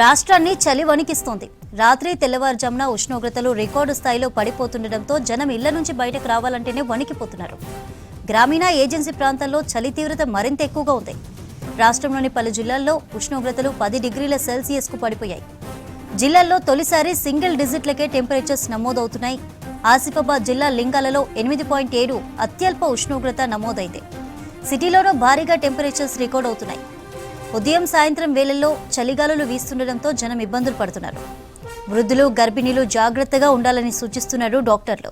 రాష్ట్రాన్ని చలి వణికిస్తోంది. రాత్రి తెల్లవారుజామున ఉష్ణోగ్రతలు రికార్డు స్థాయిలో పడిపోతుండటంతో జనం ఇళ్ళ నుంచి బయటకు రావాలంటేనే వణికిపోతున్నారు. గ్రామీణ ఏజెన్సీ ప్రాంతాల్లో చలి తీవ్రత మరింత ఎక్కువగా ఉంది. రాష్ట్రంలోని పలు జిల్లాల్లో ఉష్ణోగ్రతలు పది డిగ్రీల సెల్సియస్కు పడిపోయాయి. జిల్లాల్లో తొలిసారి సింగిల్ డిజిట్లకే టెంపరేచర్స్ నమోదవుతున్నాయి. ఆసిఫాబాద్ జిల్లా లింగాలలో ఎనిమిది పాయింట్ ఏడు అత్యల్ప ఉష్ణోగ్రత నమోదైంది. సిటీలోనూ భారీగా టెంపరేచర్స్ రికార్డ్ అవుతున్నాయి ఉదయం సాయంత్రం వేళల్లో చలిగాలులు వీస్తుండటంతో జనం ఇబ్బందులు పడుతున్నారు. వృద్ధులు గర్భిణీలు జాగ్రత్తగా ఉండాలని సూచిస్తున్నారు డాక్టర్లు.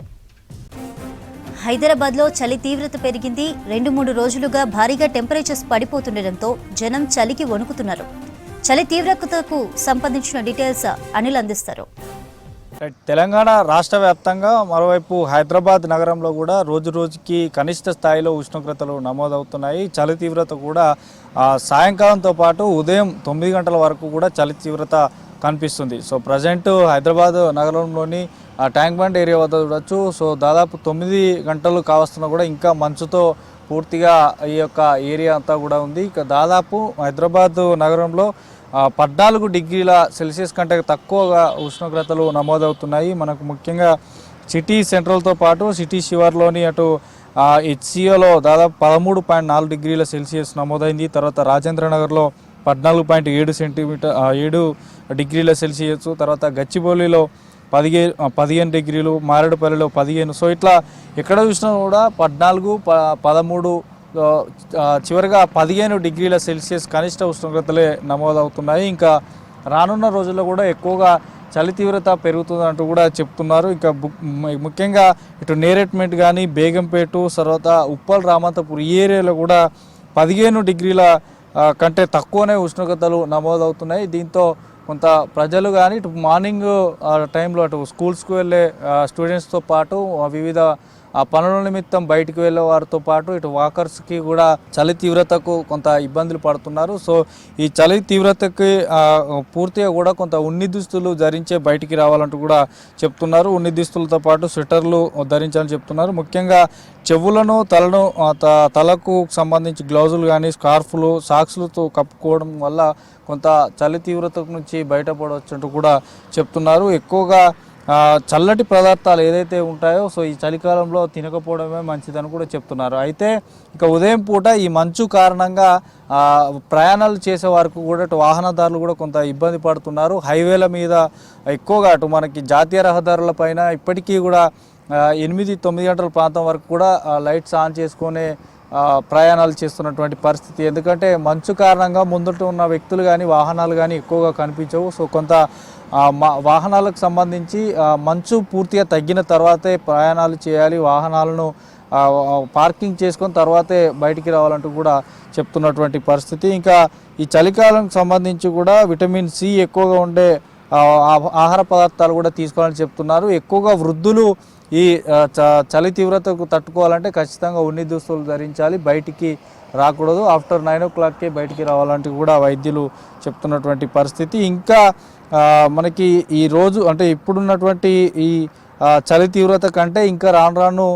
హైదరాబాద్లో చలి తీవ్రత పెరిగింది. రెండు మూడు రోజులుగా భారీగా టెంపరేచర్స్ పడిపోతుండటంతో జనం చలికి వణుకుతున్నారు. చలి తీవ్రతకు సంబంధించిన డీటెయిల్స్ అనిల్ అందిస్తారు. తెలంగాణ రాష్ట్ర వ్యాప్తంగా మరోవైపు హైదరాబాద్ నగరంలో కూడా రోజు రోజుకి కనిష్ట స్థాయిలో ఉష్ణోగ్రతలు నమోదవుతున్నాయి. చలి తీవ్రత కూడా సాయంకాలంతో పాటు ఉదయం తొమ్మిది గంటల వరకు కూడా చలి తీవ్రత కనిపిస్తుంది. సో ప్రజెంట్ హైదరాబాద్ నగరంలోని ఆ, ట్యాంక్ బండ్ ఏరియా వద్ద చూడొచ్చు. సో దాదాపు తొమ్మిది గంటలు కావస్తున్నా కూడా ఇంకా మంచుతో పూర్తిగా ఈ యొక్క ఏరియా అంతా కూడా ఉంది. ఇక దాదాపు హైదరాబాద్ నగరంలో పద్నాలుగు డిగ్రీల సెల్సియస్ కంటే తక్కువగా ఉష్ణోగ్రతలు నమోదవుతున్నాయి. మనకు ముఖ్యంగా సిటీ సెంట్రల్తో పాటు సిటీ శివార్లోని అటు హెచ్సిఓలో దాదాపు పదమూడు పాయింట్ నాలుగు డిగ్రీల సెల్సియస్ నమోదైంది. తర్వాత రాజేంద్ర నగర్లో పద్నాలుగు పాయింట్ ఏడు సెంటీమీటర్ ఏడు డిగ్రీల సెల్సియస్ తర్వాత గచ్చిబౌలిలో పదిహేను పదిహేను డిగ్రీలు మారేడుపల్లిలో పదిహేను. సో ఇట్లా ఎక్కడ చూసినా కూడా పద్నాలుగు ప పదమూడు చివరిగా పదిహేను డిగ్రీల సెల్సియస్ కనిష్ట ఉష్ణోగ్రతలే నమోదవుతున్నాయి. ఇంకా రానున్న రోజుల్లో కూడా ఎక్కువగా చలి తీవ్రత పెరుగుతుందంటూ కూడా చెప్తున్నారు. ఇంకా ముఖ్యంగా ఇటు నేరెట్మెంట్ కానీ బేగంపేట తర్వాత ఉప్పల్ రామంతపూర్ ఈ ఏరియాలో కూడా పదిహేను డిగ్రీల కంటే తక్కువనే ఉష్ణోగ్రతలు నమోదవుతున్నాయి. దీంతో కొంత ప్రజలు కానీ ఇటు మార్నింగ్ ఆ, టైంలో అటు స్కూల్స్కు వెళ్ళే స్టూడెంట్స్తో పాటు వివిధ ఆ పనుల నిమిత్తం బయటికి వెళ్ళే వారితో పాటు ఇటు వాకర్స్కి కూడా చలి తీవ్రతకు కొంత ఇబ్బందులు పడుతున్నారు. సో ఈ చలి తీవ్రతకి పూర్తిగా కూడా కొంత ఉన్ని దుస్తులు ధరించే బయటికి రావాలంటూ కూడా చెప్తున్నారు. ఉన్ని దుస్తులతో పాటు స్వెటర్లు ధరించాలని చెప్తున్నారు. ముఖ్యంగా చెవులను తలను త- తలకు సంబంధించి గ్లౌజులు కానీ స్కార్ఫ్లు సాక్స్లతో కప్పుకోవడం వల్ల కొంత చలి తీవ్రత నుంచి బయటపడవచ్చు కూడా చెప్తున్నారు. ఎక్కువగా చల్లటి పదార్థాలు ఏదైతే ఉంటాయో సో ఈ చలికాలంలో తినకపోవడమే మంచిదని కూడా చెప్తున్నారు. అయితే ఇక ఉదయం పూట ఈ మంచు కారణంగా ప్రయాణాలు చేసే వారికి కూడా అటు వాహనదారులు కూడా కొంత ఇబ్బంది పడుతున్నారు. హైవేల మీద ఎక్కువగా అటు మనకి జాతీయ రహదారుల పైన ఇప్పటికీ కూడా ఎనిమిది తొమ్మిది గంటల ప్రాంతం వరకు కూడా లైట్స్ ఆన్ చేసుకునే ప్రయాణాలు చేస్తున్నటువంటి పరిస్థితి. ఎందుకంటే మంచు కారణంగా ముందట ఉన్న వ్యక్తులు కానీ వాహనాలు కానీ ఎక్కువగా కనిపించవు. సో కొంత వాహనాలకు సంబంధించి మంచు పూర్తిగా తగ్గిన తర్వాతే ప్రయాణాలు చేయాలి. వాహనాలను పార్కింగ్ చేసుకొని తర్వాతే బయటికి రావాలంటూ కూడా చెప్తున్నటువంటి పరిస్థితి. ఇంకా ఈ చలికాలం సంబంధించి కూడా విటమిన్ సి ఎక్కువగా ఉండే ఆహార పదార్థాలు కూడా తీసుకోవాలని చెప్తున్నారు. ఎక్కువగా వృద్ధులు ఈ చ- చలి తీవ్రతకు తట్టుకోవాలంటే ఖచ్చితంగా ఉన్ని దుస్తులు ధరించాలి. బయటికి రాకూడదు. ఆఫ్టర్ నైన్ ఓ క్లాక్కే బయటికి రావాలంటే కూడా వైద్యులు చెప్తున్నటువంటి పరిస్థితి. ఇంకా మనకి ఈ రోజు అంటే ఇప్పుడున్నటువంటి ఈ చలి తీవ్రత కంటే ఇంకా రాను రాను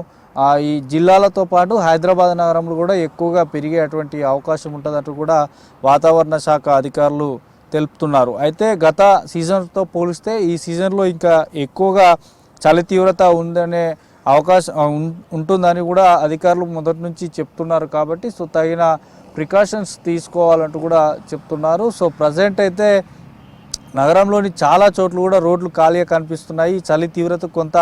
ఈ జిల్లాలతో పాటు హైదరాబాద్ నగరంలో కూడా ఎక్కువగా పెరిగేటువంటి అవకాశం ఉంటుందంటూ కూడా వాతావరణ శాఖ అధికారులు తెలుపుతున్నారు. అయితే గత సీజన్తో పోలిస్తే ఈ సీజన్లో ఇంకా ఎక్కువగా చలి తీవ్రత ఉందనే అవకాశం ఉంటుందని కూడా అధికారులు మొదటి నుంచి చెప్తున్నారు కాబట్టి సో తగిన ప్రికాషన్స్ తీసుకోవాలంటూ కూడా చెప్తున్నారు. సో ప్రజెంట్ అయితే నగరంలోని చాలా చోట్ల కూడా రోడ్లు ఖాళీగా కనిపిస్తున్నాయి. చలి తీవ్రత కొంత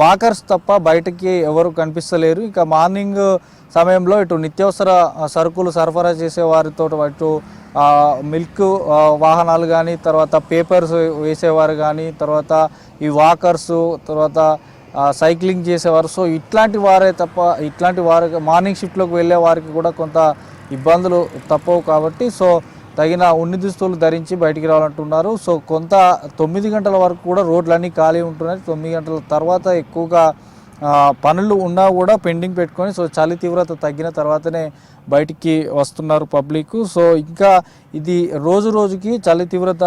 వాకర్స్ తప్ప బయటకి ఎవరు కనిపిస్తలేరు. ఇంకా మార్నింగ్ సమయంలో ఇటు నిత్యావసర సరుకులు సరఫరా చేసే వారితో ఇటు మిల్క్ వాహనాలు కానీ తర్వాత పేపర్స్ వేసేవారు కానీ తర్వాత ఈ వాకర్స్ తర్వాత సైక్లింగ్ చేసేవారు. సో ఇట్లాంటి వారే తప్ప ఇట్లాంటి వారు మార్నింగ్ షిఫ్ట్లోకి వెళ్ళే వారికి కూడా కొంత ఇబ్బందులు తప్పవు కాబట్టి సో తగిన ఉన్ని దుస్తులు ధరించి బయటికి రావాలంటున్నారు. సో కొంత తొమ్మిది గంటల వరకు కూడా రోడ్లన్నీ ఖాళీ ఉంటున్నాయి. తొమ్మిది గంటల తర్వాత ఎక్కువగా పనులు ఉన్నా కూడా పెండింగ్ పెట్టుకొని సో చలి తీవ్రత తగ్గిన తర్వాతనే బయటికి వస్తున్నారు పబ్లిక్. సో ఇంకా ఇది రోజు రోజుకి చలి తీవ్రత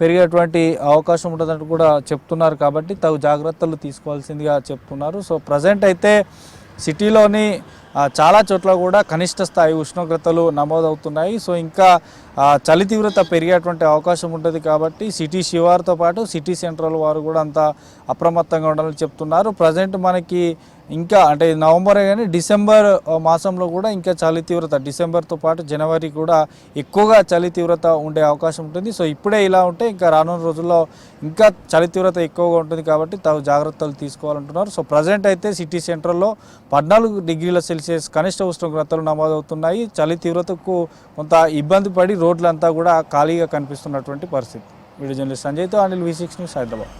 పెరిగేటువంటి అవకాశం ఉంటుందని కూడా చెప్తున్నారు కాబట్టి తగు జాగ్రత్తలు తీసుకోవాల్సిందిగా చెప్తున్నారు. సో ప్రజెంట్ అయితే సిటీలోని చాలా చోట్ల కూడా కనిష్ట స్థాయి ఉష్ణోగ్రతలు నమోదవుతున్నాయి. సో ఇంకా చలి తీవ్రత పెరిగేటువంటి అవకాశం ఉంటుంది కాబట్టి సిటీ శివారుతో పాటు సిటీ సెంట్రల్ వారు కూడా అంత అప్రమత్తంగా ఉండాలని చెప్తున్నారు. ప్రజెంట్ మనకి ఇంకా అంటే నవంబరే కానీ డిసెంబర్ మాసంలో కూడా ఇంకా చలి తీవ్రత డిసెంబర్తో పాటు జనవరి కూడా ఎక్కువగా చలి తీవ్రత ఉండే అవకాశం ఉంటుంది. సో ఇప్పుడే ఇలా ఉంటే ఇంకా రానున్న రోజుల్లో ఇంకా చలి తీవ్రత ఎక్కువగా ఉంటుంది కాబట్టి తగు జాగ్రత్తలు తీసుకోవాలంటున్నారు. సో ప్రజెంట్ అయితే సిటీ సెంట్రల్లో పద్నాలుగు డిగ్రీల సెల్సియస్ కనిష్ట ఉష్ణోగ్రతలు నమోదవుతున్నాయి. చలి తీవ్రతకు కొంత ఇబ్బంది పడి రోడ్లంతా కూడా ఖాళీగా కనిపిస్తున్నటువంటి పరిస్థితి. Video journalist సంజయ్తో Anil V six news Hyderabad.